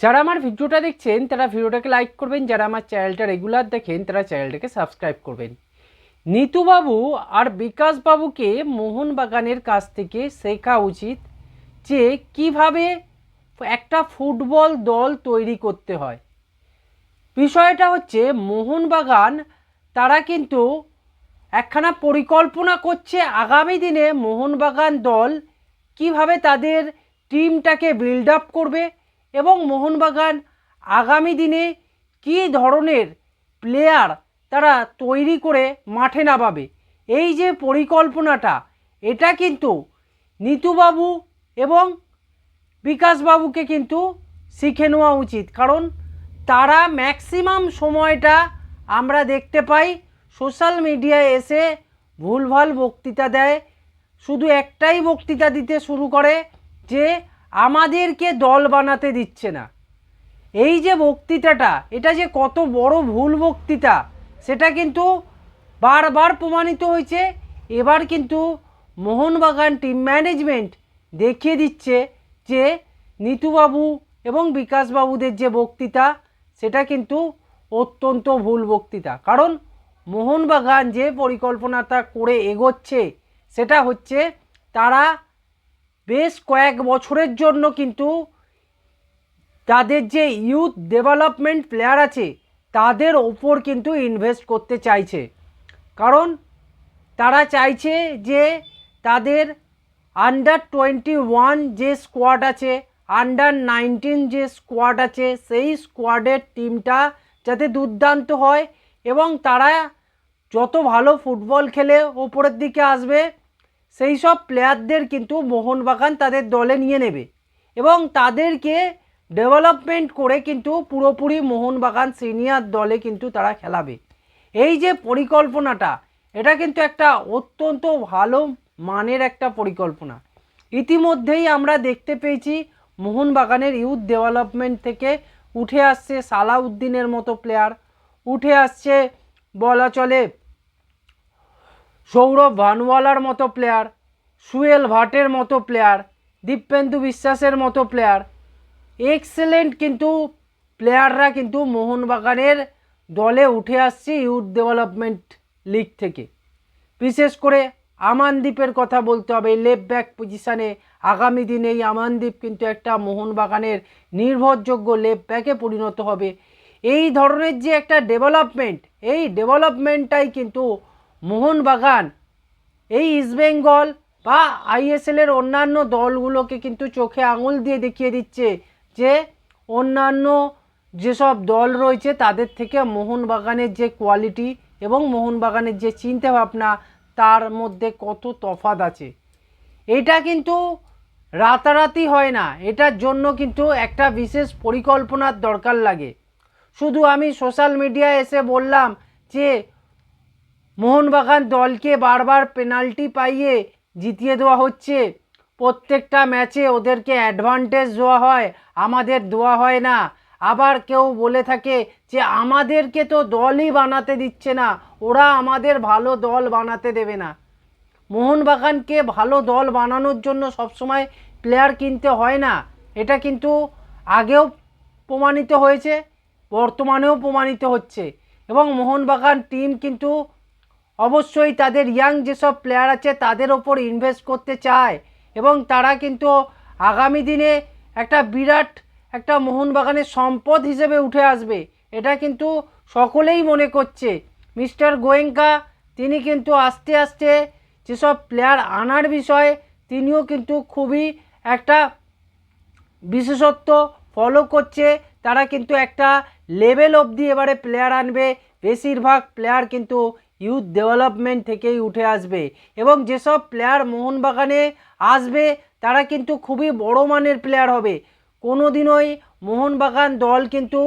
যারা আমার ভিডিওটা দেখছেন, তারা ভিডিওটাকে লাইক করবেন, যারা আমার চ্যানেলটা রেগুলার দেখেন, তারা চ্যানেলটাকে সাবস্ক্রাইব করবেন। নিতুবাবু আর বিকাশবাবুকে মোহনবাগানের কাছ থেকে শেখা উচিত যে কীভাবে একটা ফুটবল দল তৈরি করতে হয়। বিষয়টা হচ্ছে মোহনবাগান, তারা কিন্তু একখানা পরিকল্পনা করছে আগামী দিনে মোহনবাগান দল কীভাবে তাদের টিমটাকে বিল্ড আপ করবে এবং মোহনবাগান আগামী দিনে কী ধরনের প্লেয়ার তারা তৈরি করে মাঠে নামাবে? এই যে পরিকল্পনাটা, এটা কিন্তু নিতুবাবু এবং বিকাশবাবুকে কিন্তু শিখে নেওয়া উচিত। কারণ তারা ম্যাক্সিমাম সময়টা আমরা দেখতে পাই সোশ্যাল মিডিয়ায় এসে ভুলভাল বক্তৃতা দেয়। শুধু একটাই বক্তৃতা দিতে শুরু করে যে আমাদেরকে দল বানাতে দিচ্ছে না। এই যে বক্তৃতাটা, এটা যে কত বড় ভুল বক্তৃতা, সেটা কিন্তু বারবার প্রমাণিত হয়েছে। এবার কিন্তু মোহনবাগান টিম ম্যানেজমেন্ট দেখিয়ে দিচ্ছে যে নিতুবাবু এবং বিকাশবাবুদের যে বক্তৃতা, সেটা কিন্তু অত্যন্ত ভুল বক্তৃতা। কারণ মোহনবাগান যে পরিকল্পনাটা করে এগোচ্ছে, সেটা হচ্ছে তারা বেশ কয়েক বছরের জন্য কিন্তু তাদের যে ইউথ ডেভেলপমেন্ট প্লেয়ার আছে, তাদের ওপর কিন্তু ইনভেস্ট করতে চাইছে। কারণ তারা চাইছে যে তাদের আন্ডার টোয়েন্টি ওয়ান যে স্কোয়াড আছে আন্ডার নাইনটিন যে স্কোয়াড আছে, সেই স্কোয়াডের টিমটা যাতে দুর্দান্ত হয় এবং তারা যত ভালো ফুটবল খেলে ওপরের দিকে আসবে সেই সব প্লেয়ারদের কিন্তু মোহনবাগান তাদের দলে নিয়ে নেবে। এবং তাদেরকে ডেভেলপমেন্ট করে কিন্তু পুরোপুরি মোহনবাগান সিনিয়র দলে কিন্তু তারা খেলাবে। এই যে পরিকল্পনাটা, এটা কিন্তু একটা অত্যন্ত ভালো মানের একটা পরিকল্পনা। ইতিমধ্যেই আমরা দেখতে পেয়েছি মোহনবাগানের ইউথ ডেভেলপমেন্ট থেকে উঠে আসছে সালাউদ্দিনের মতো প্লেয়ার উঠে আসছে, বলা চলে সৌরভ ভানওয়ালার মতো প্লেয়ার সুয়েল ভাটের মতো প্লেয়ার দীপেন্দু বিশ্বাসের মতো প্লেয়ার এক্সেলেন্ট কিন্তু প্লেয়াররা কিন্তু মোহনবাগানের দলে উঠে আসছে ইউথ ডেভেলপমেন্ট লিগ থেকে। বিশেষ করে আমানদীপের কথা বলতে হবে লেফট ব্যাক পজিশানে আগামী দিনে এই আমানদীপ কিন্তু একটা মোহনবাগানের নির্ভরযোগ্য লেফট ব্যাকে পরিণত হবে। এই ধরনের যে একটা ডেভেলপমেন্ট এই ডেভেলপমেন্টটাই কিন্তু মোহনবাগান, এই ইস্টবেঙ্গল বা আইএসএলের অন্যান্য দলগুলোকে কিন্তু চোখে আঙুল দিয়ে দেখিয়ে দিচ্ছে যে অন্যান্য যেসব দল রয়েছে তাদের থেকে মোহনবাগানের যে কোয়ালিটি এবং মোহনবাগানের যে চিন্তাভাবনা, তার মধ্যে কত তফাৎ আছে। এটা কিন্তু রাতারাতি হয় না, এটার জন্য কিন্তু একটা বিশেষ পরিকল্পনার দরকার লাগে। শুধু আমি সোশ্যাল মিডিয়ায় এসে বললাম যে মোহনবাগান দলকে বারবার পেনাল্টি পাইয়ে জিতিয়ে দেওয়া হচ্ছে। প্রত্যেকটা ম্যাচে ওদেরকে অ্যাডভান্টেজ দেওয়া হয়, আমাদের দেওয়া হয় না। আবার কেউ বলে থাকে যে, আমাদেরকে তো দলই বানাতে দিচ্ছে না। ওরা আমাদের ভালো দল বানাতে দেবে না। মোহনবাগানকে ভালো দল বানানোর জন্য সবসময় প্লেয়ার কিনতে হয় না। এটা কিন্তু আগেও প্রমাণিত হয়েছে, বর্তমানেও প্রমাণিত হচ্ছে। এবং মোহনবাগান টিম কিন্তু অবশ্যই তাদের ইয়াং যেসব প্লেয়ার আছে, তাদের ওপর ইনভেস্ট করতে চায়। এবং তারা কিন্তু আগামী দিনে একটা বিরাট একটা মোহনবাগানের সম্পদ হিসেবে উঠে আসবে। এটা কিন্তু সকলেই মনে করছে। মিস্টার গোয়েঙ্কা, তিনি কিন্তু আস্তে আস্তে যেসব প্লেয়ার আনার বিষয়ে, তিনিও কিন্তু খুবই একটা বিশেষত্ব ফলো করছে। তারা কিন্তু একটা লেভেল অবধি এবারে প্লেয়ার আনবে। বেশিরভাগ প্লেয়ার কিন্তু ইউথ ডেভেলপমেন্ট থেকেই উঠে আসবে। এবং যেসব প্লেয়ার মোহনবাগানে আসবে, তারা কিন্তু খুবই বড় মানের প্লেয়ার হবে। কোনো দিনই মোহনবাগান দল কিন্তু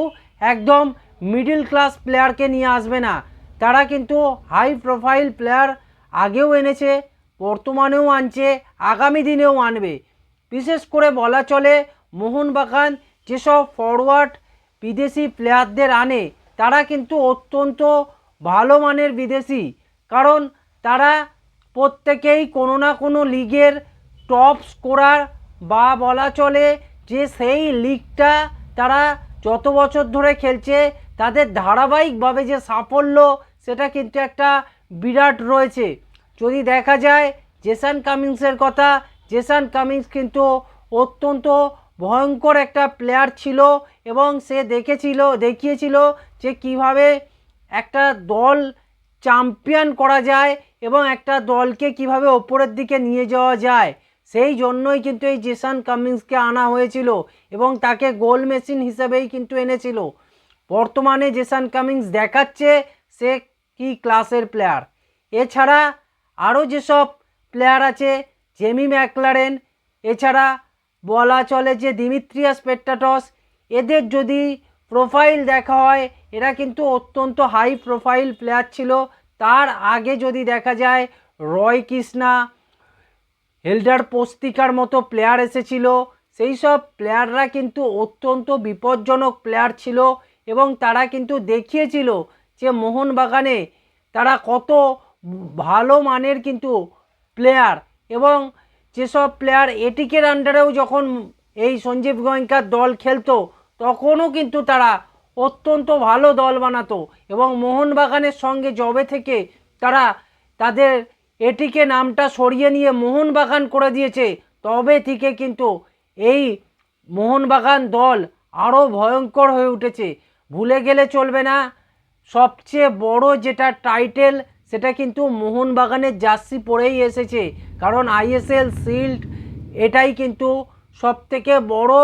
একদম মিডিল ক্লাস প্লেয়ারকে নিয়ে আসবে না। তারা কিন্তু হাই প্রোফাইল প্লেয়ার আগেও এনেছে, বর্তমানেও আনছে, আগামী দিনেও আনবে। বিশেষ করে বলা চলে, মোহনবাগান যেসব ফরওয়ার্ড বিদেশি প্লেয়ারদের আনে, তারা কিন্তু অত্যন্ত ভালো মানের বিদেশি। কারণ তারা প্রত্যেকেই কোনো না কোনো লিগের টপ স্কোরার বা বলা চলে যে সেই লিগটা তারা যত বছর ধরে খেলছে, তাদের ধারাবাহিকভাবে যে সাফল্য, সেটা কিন্তু একটা বিরাট রয়েছে। যদি দেখা যায়, জেসান কামিংসের কথা, জেসান কামিংস কিন্তু অত্যন্ত ভয়ঙ্কর একটা প্লেয়ার ছিল এবং সে দেখেছিল, দেখিয়েছিল যে কীভাবে একটা দল চ্যাম্পিয়ন করা যায় এবং একটা দলকে কীভাবে ওপরের দিকে নিয়ে যাওয়া যায়, সেই জন্যই কিন্তু এই জেসান কামিংসকে আনা হয়েছিল এবং তাকে গোল মেশিন হিসেবেই কিন্তু এনেছিল। বর্তমানে জেসান কামিংস দেখাচ্ছে সে কি ক্লাসের প্লেয়ার এছাড়া আরও যেসব প্লেয়ার আছে, জেমি ম্যাকলারেন, এছাড়া বলা চলে যে দিমিত্রিয়াস পেট্টাটস এদের যদি প্রোফাইল দেখা হয় এরা কিন্তু অত্যন্ত হাই প্রোফাইল প্লেয়ার ছিল। তার আগে যদি দেখা যায়, রয় কৃষ্ণা, হেল্ডার পোস্তিকার মতো প্লেয়ার এসেছিল। সেই সব প্লেয়াররা কিন্তু অত্যন্ত বিপজ্জনক প্লেয়ার ছিল এবং তারা কিন্তু দেখিয়েছিল যে মোহনবাগানে তারা কত ভালো মানের কিন্তু প্লেয়ার এবং যেসব প্লেয়ার এটিকের আন্ডারেও যখন এই সঞ্জীব গোয়েঙ্কার দল খেলতো, তখনও কিন্তু তারা অত্যন্ত ভালো দল বানাতো এবং মোহনবাগানের সঙ্গে জবে থেকে তারা তাদের এটিকে নামটা সরিয়ে নিয়ে মোহনবাগান করে দিয়েছে, তবে থেকে কিন্তু এই মোহনবাগান দল আরও ভয়ঙ্কর হয়ে উঠেছে। ভুলে গেলে চলবে না, সবচেয়ে বড় যেটা টাইটেল সেটা কিন্তু মোহনবাগানের জার্সি পরেই এসেছে, কারণ আইএসএল শিল্ড এটাই কিন্তু সব থেকে বড়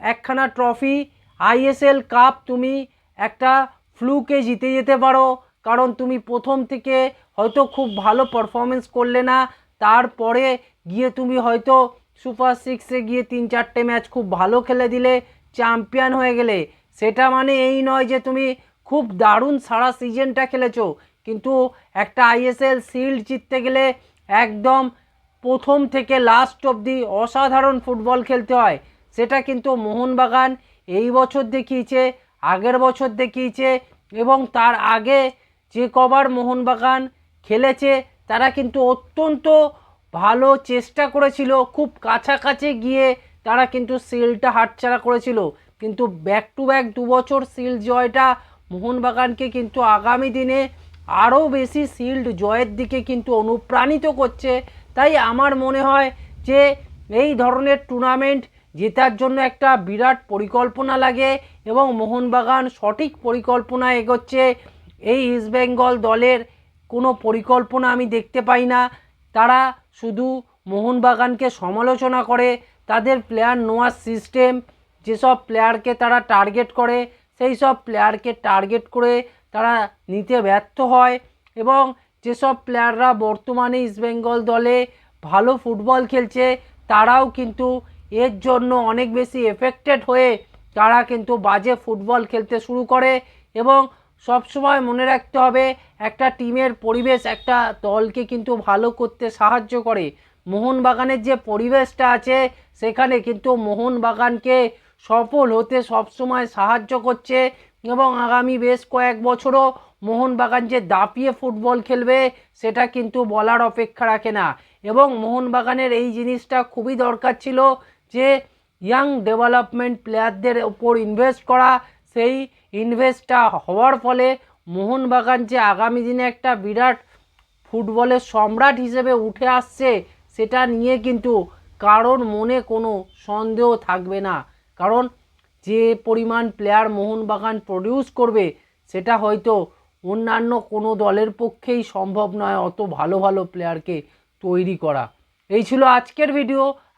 একখানা ট্রফি। আইএসএল কাপ তুমি একটা ফ্লুকে জিতে যেতে পারো, কারণ তুমি প্রথম থেকে হয়তো খুব ভালো পারফরমেন্স করলে না, তারপরে গিয়ে তুমি হয়তো সুপার সিক্সে গিয়ে তিন চারটে ম্যাচ খুব ভালো খেলে দিলে চ্যাম্পিয়ন হয়ে গেলে। সেটা মানে এই নয় যে তুমি খুব দারুণ সারা সিজনটা খেলেছো, কিন্তু একটা আইএসএল শিল্ড জিততে গেলে একদম প্রথম থেকে লাস্ট অবধি অসাধারণ ফুটবল খেলতে হয়। সেটা কিন্তু মোহনবাগান এই বছর দেখিয়েছে, আগের বছর দেখিয়েছে এবং তার আগে যে কবার মোহনবাগান খেলেছে, তারা কিন্তু অত্যন্ত ভালো চেষ্টা করেছিল। খুব কাছাকাছি গিয়ে তারা কিন্তু সিলটা হাতছাড়া করেছিল। কিন্তু ব্যাক টু ব্যাক দু বছর সিল জয়টা মোহনবাগানকে কিন্তু আগামী দিনে আরও বেশি শিল্ড জয়ের দিকে কিন্তু অনুপ্রাণিত করছে। তাই আমার মনে হয় যে এই ধরনের টুর্নামেন্ট জেতার জন্য একটা বিরাট পরিকল্পনা লাগে এবং মোহনবাগান সঠিক পরিকল্পনা এগোচ্ছে। এই ইস্টবেঙ্গল দলের কোনো পরিকল্পনা আমি দেখতে পাই না। তারা শুধু মোহনবাগানকে সমালোচনা করে, তাদের প্লেয়ার নেওয়ার সিস্টেম যেসব প্লেয়ারকে তারা টার্গেট করে, সেই সব প্লেয়ারকে টার্গেট করে তারা নিতে ব্যর্থ হয় এবং যেসব প্লেয়াররা বর্তমানে ইস্টবেঙ্গল দলে ভালো ফুটবল খেলছে, তারাও কিন্তু এর জন্য অনেক বেশি এফেক্টেড হয়ে তারা কিন্তু বাজে ফুটবল খেলতে শুরু করে এবং সবসময় মনে রাখতে হবে একটা টিমের পরিবেশ, একটা দলকে কিন্তু ভালো করতে সাহায্য করে। মোহনবাগানের যে পরিবেশটা আছে, সেখানে কিন্তু মোহনবাগানকে সফল হতে সবসময় সাহায্য করছে এবং আগামী বেশ কয়েক বছরও মোহনবাগান যে দাপিয়ে ফুটবল খেলবে, সেটা কিন্তু বলার অপেক্ষা রাখে না। এবং মোহনবাগানের এই জিনিসটা খুবই দরকার ছিল যে ইয়াং ডেভেলপমেন্ট প্লেয়ারদের ওপর ইনভেস্ট করা, সেই ইনভেস্টটা হওয়ার ফলে মোহনবাগান যে আগামী দিনে একটা বিরাট ফুটবলের সম্রাট হিসেবে উঠে আসছে, সেটা নিয়ে কিন্তু কারোর মনে কোনো সন্দেহ থাকবে না। কারণ যে পরিমাণ প্লেয়ার মোহনবাগান প্রডিউস করবে, সেটা হয়তো অন্যান্য কোনো দলের পক্ষেই সম্ভব নয় অত ভালো ভালো প্লেয়ারকে তৈরি করা। এই ছিল আজকের ভিডিও